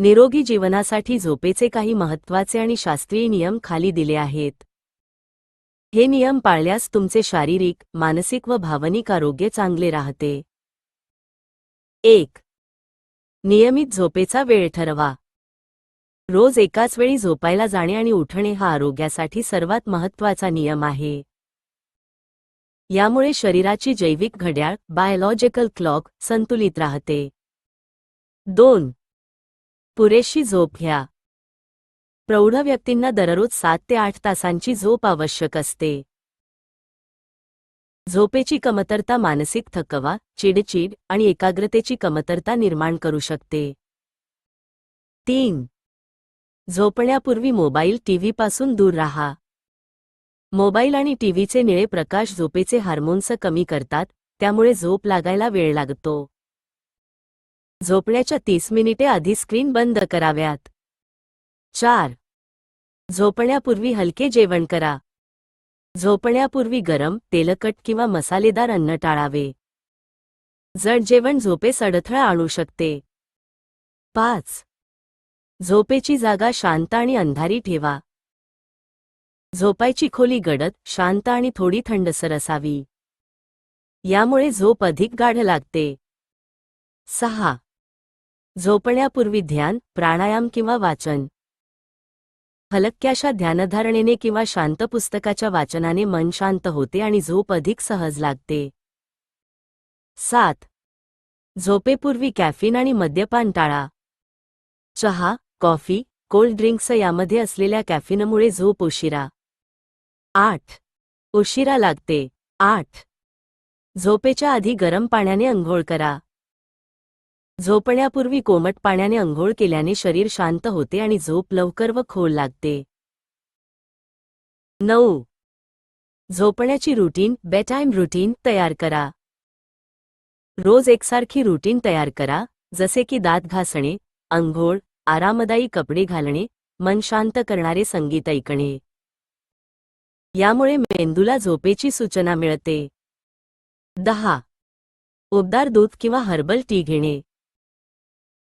निरोगी जीवनासाठी झोपेचे काही महत्त्वाचे आणि शास्त्रीय नियम खाली दिले आहेत. हे नियम पाळल्यास तुमचे शारीरिक मानसिक व भावनिक आरोग्य चांगले राहते. एक. नियमित झोपेचा वेळ ठरवा. रोज एकाच वेळी झोपायला जाणे आणि उठणे हा आरोग्यासाठी सर्वात महत्त्वाचा नियम आहे. यामुळे शरीराची जैविक घड्याळ बायोलॉजिकल क्लॉक संतुलित राहते. दोन. पुरेशी झोप घ्या. प्रौढ व्यक्तींना दररोज सात ते आठ तासांची झोप आवश्यक असते. झोपेची कमतरता मानसिक थकवा चिडचिड आणि एकाग्रतेची कमतरता निर्माण करू शकते. तीन. झोपण्यापूर्वी मोबाईल टीव्हीपासून दूर राहा. मोबाईल आणि टीव्हीचे निळे प्रकाश झोपेचे हार्मोन्स कमी करतात त्यामुळे झोप लागायला वेळ लागतो. झोपण्याच्या तीस मिनिटे आधी स्क्रीन बंद कराव्यात. चार. झोपण्यापूर्वी हलके जेवण करा. झोपण्यापूर्वी गरम तेलकट किंवा मसालेदार अन्न टाळावे. जड जेवण झोपेस अडथळा आणू शकते. पाच. झोपेची जागा शांत आणि अंधारी ठेवा. झोपायची खोली गडद शांत आणि थोडी थंडसर असावी. यामुळे झोप अधिक गाढ लागते. सहा. झोपण्यापूर्वी ध्यान प्राणायाम किंवा वाचन. हलक्याशा ध्यानधारणेने किंवा शांत पुस्तकाच्या वाचनाने मन शांत होते आणि झोप अधिक सहज लागते. सात. झोपेपूर्वी कॅफिन आणि मद्यपान टाळा. चहा कॉफी कोल्ड ड्रिंक्स यामध्ये असलेल्या कॅफिनमुळे झोप उशिरा. आठ. उशिरा लागते. आठ. झोपेच्या आधी गरम पाण्याने अंघोळ करा. झोपण्यापूर्वी कोमट पाण्याने अंघोळ केल्याने शरीर शांत होते आणि झोप लवकर व खोल लागते. नऊ. झोपण्याची रुटीन बेटाईम रुटीन तयार करा. रोज एकसारखी रुटीन तयार करा जसे की दात घासणे अंघोळ आरामदायी कपडे घालणे मन शांत करणारे संगीत ऐकणे. यामुळे मेंदूला झोपेची सूचना मिळते. दहा. उबदार दूध किंवा हर्बल टी घेणे.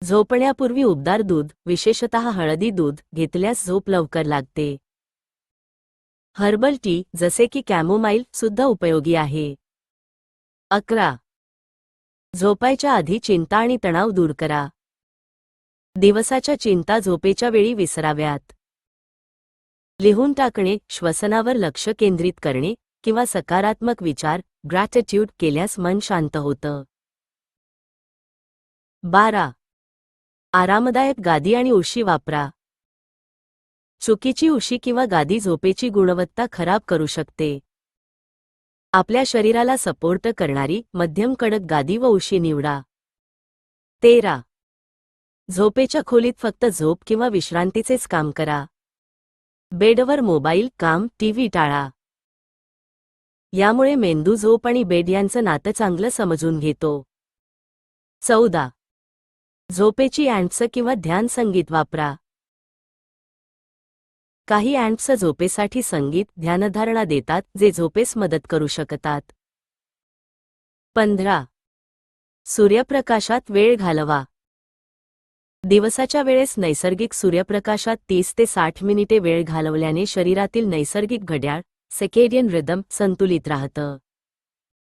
झोपण्यापूर्वी उबदार दूध विशेषतः हळदी दूध घेतल्यास झोप लवकर लागते. हर्बल टी जसे की कॅमोमाईल सुद्धा उपयोगी आहे. अकरा. झोपायच्या आधी चिंता आणि तणाव दूर करा. दिवसाच्या चिंता झोपेच्या वेळी विसराव्यात. लिहून टाकणे श्वसनावर लक्ष केंद्रित करणे किंवा सकारात्मक विचार ग्रॅटिट्यूड केल्यास मन शांत होतं. बारा. आरामदायक गादी आणि उशी वापरा. चुकीची उशी किंवा गादी झोपेची गुणवत्ता खराब करू शकते. आपल्या शरीराला सपोर्ट करणारी मध्यम कडक गादी व उशी निवडा. तेरा. झोपेच्या खोलीत फक्त झोप किंवा विश्रांतीचेच काम करा. बेडवर मोबाईल काम टीव्ही टाळा. यामुळे मेंदू झोप आणि बेड यांचं नातं चांगलं समजून घेतो. चौदा. झोपेची अँट्स किंवा ध्यान संगीत वापरा. काही अँड्स झोपेसाठी संगीत ध्यानधारणा देतात जे झोपेस मदत करू शकतात. पंधरा. सूर्यप्रकाशात वेळ घालवा. दिवसाच्या वेळेस नैसर्गिक सूर्यप्रकाशात तीस ते साठ मिनिटे वेळ घालवल्याने शरीरातील नैसर्गिक घड्याळ सेकेडियन रिदम संतुलित राहतं.